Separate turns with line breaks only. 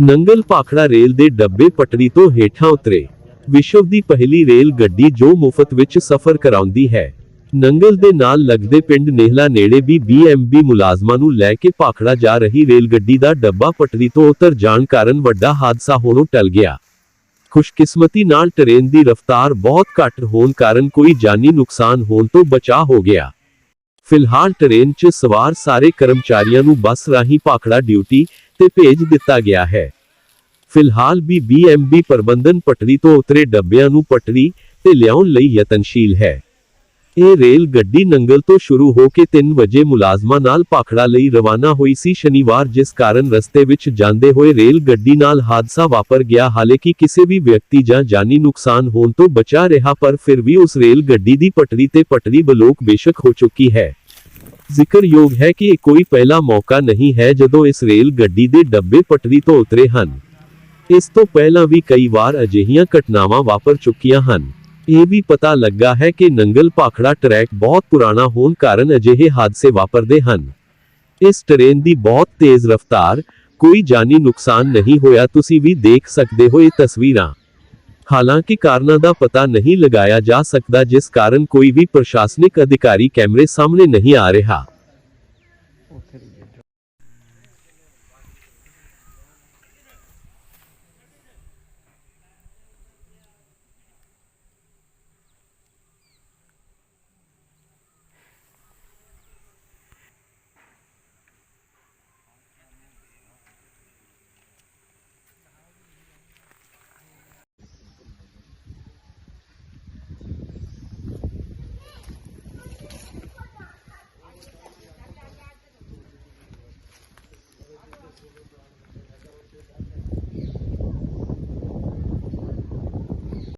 Nangal Bhakra rail ਦੇ ਡੱਬੇ ਪਟੜੀ ਤੋਂ ਹੇਠਾਂ ਉਤਰੇ। ਵਿਸ਼ਵ ਦੀ ਪਹਿਲੀ ਰੇਲ ਗੱਡੀ ਜੋ ਮੁਫਤ ਵਿੱਚ ਸਫ਼ਰ ਕਰਾਉਂਦੀ ਹੈ। ਨੰਗਲ ਦੇ ਨਾਲ ਲੱਗਦੇ ਪਿੰਡ ਨੇਹਲਾ ਨੇੜੇ ਵੀ BMB ਮੁਲਾਜ਼ਮਾਂ ਨੂੰ ਲੈ ਕੇ ਭਾਖੜਾ ਜਾ ਰਹੀ ਰੇਲ ਗੱਡੀ ਦਾ ਡੱਬਾ ਪਟੜੀ ਤੋਂ ਉਤਰ ਜਾਣ ਕਾਰਨ ਵੱਡਾ ਹਾਦਸਾ ਹੋਣੋਂ ਟਲ ਗਿਆ। ਖੁਸ਼ਕਿਸਮਤੀ ਨਾਲ ਟ੍ਰੇਨ ਦੀ ਰਫ਼ਤਾਰ ਬਹੁਤ ਘੱਟ ਹੋਣ ਕਾਰਨ ਕੋਈ ਜਾਨੀ ਨੁਕਸਾਨ ਹੋਣ ਤੋਂ ਬਚਾ ਹੋ ਗਿਆ। ਫਿਲਹਾਲ ਟ੍ਰੇਨ 'ਚ ਸਵਾਰ ਸਾਰੇ ਕਰਮਚਾਰੀਆਂ ਨੂੰ ਬੱਸ ਰਾਹੀਂ ਭਾਖੜਾ ਡਿਊਟੀ ਤੇ ਭੇਜ ਦਿੱਤਾ ਗਿਆ ਹੈ। ਫਿਲਹਾਲ ਵੀ BMB ਪ੍ਰਬੰਧਨ ਪਟੜੀ ਤੋਂ ਉਤਰੇ ਡੱਬਿਆਂ ਨੂੰ ਪਟੜੀ ਤੇ ਲਿਆਉਣ ਲਈ ਯਤਨਸ਼ੀਲ ਹੈ। ਇਹ ਰੇਲ ਗੱਡੀ ਨੰਗਲ ਤੋਂ ਸ਼ੁਰੂ ਹੋ ਕੇ 3 ਵਜੇ ਮੁਲਾਜ਼ਮਾਂ ਨਾਲ ਭਾਖੜਾ ਲਈ ਰਵਾਨਾ ਹੋਈ ਸੀ। ਸ਼ਨੀਵਾਰ ਜਿਸ ਕਾਰਨ ਰਸਤੇ ਵਿੱਚ ਜਾਂਦੇ ਹੋਏ ਰੇਲ ਗੱਡੀ ਨਾਲ ਹਾਦਸਾ ਵਾਪਰ ਗਿਆ। ਹਾਲਾਂਕਿ ਕਿਸੇ ਵੀ ਵਿਅਕਤੀ ਜਾਂ ਜਾਨੀ ਨੁਕਸਾਨ ਹੋਣ ਤੋਂ ਬਚਾ ਰਿਹਾ, ਪਰ ਫਿਰ ਵੀ ਉਸ ਰੇਲ ਗੱਡੀ ਦੀ ਪਟੜੀ ਤੇ ਪਟੜੀ ਬਲੋਕ ਬੇਸ਼ੱਕ ਹੋ ਚੁੱਕੀ ਹੈ। ਜ਼ਿਕਰਯੋਗ ਹੈ ਕਿ ਇਹ ਕੋਈ ਪਹਿਲਾ ਮੌਕਾ ਨਹੀਂ ਹੈ ਜਦੋਂ ਇਸ ਰੇਲ ਗੱਡੀ ਦੇ ਡੱਬੇ ਪਟੜੀ ਤੋਂ ਉਤਰੇ ਹਨ। ਇਸ ਤੋਂ ਪਹਿਲਾਂ ਵੀ ਕਈ ਵਾਰ ਅਜਿਹੀਆਂ ਘਟਨਾਵਾਂ ਵਾਪਰ ਚੁੱਕੀਆਂ ਹਨ। ਇਹ ਵੀ ਪਤਾ ਲੱਗਾ ਹੈ ਕਿ ਨੰਗਲ ਭਾਖੜਾ ਟਰੈਕ ਬਹੁਤ ਪੁਰਾਣਾ ਹੋਣ ਕਾਰਨ ਅਜਿਹੇ ਹਾਦਸੇ ਵਾਪਰਦੇ ਹਨ। ਇਸ ਟ੍ਰੇਨ ਦੀ ਬਹੁਤ ਤੇਜ਼ ਰਫ਼ਤਾਰ, ਕੋਈ ਜਾਨੀ ਨੁਕਸਾਨ ਨਹੀਂ ਹੋਇਆ, ਤੁਸੀਂ ਵੀ ਦੇਖ ਸਕਦੇ ਹੋ ਇਹ ਤਸਵੀਰਾਂ। ਹਾਲਾਂਕਿ ਕਾਰਨਾਂ ਦਾ ਪਤਾ ਨਹੀਂ ਲਗਾਇਆ ਜਾ ਸਕਦਾ ਜਿਸ ਕਾਰਨ ਕੋਈ ਵੀ ਪ੍ਰਸ਼ਾਸਨਿਕ ਅਧਿਕਾਰੀ ਕੈਮਰੇ ਸਾਹਮਣੇ ਨਹੀਂ ਆ ਰਿਹਾ।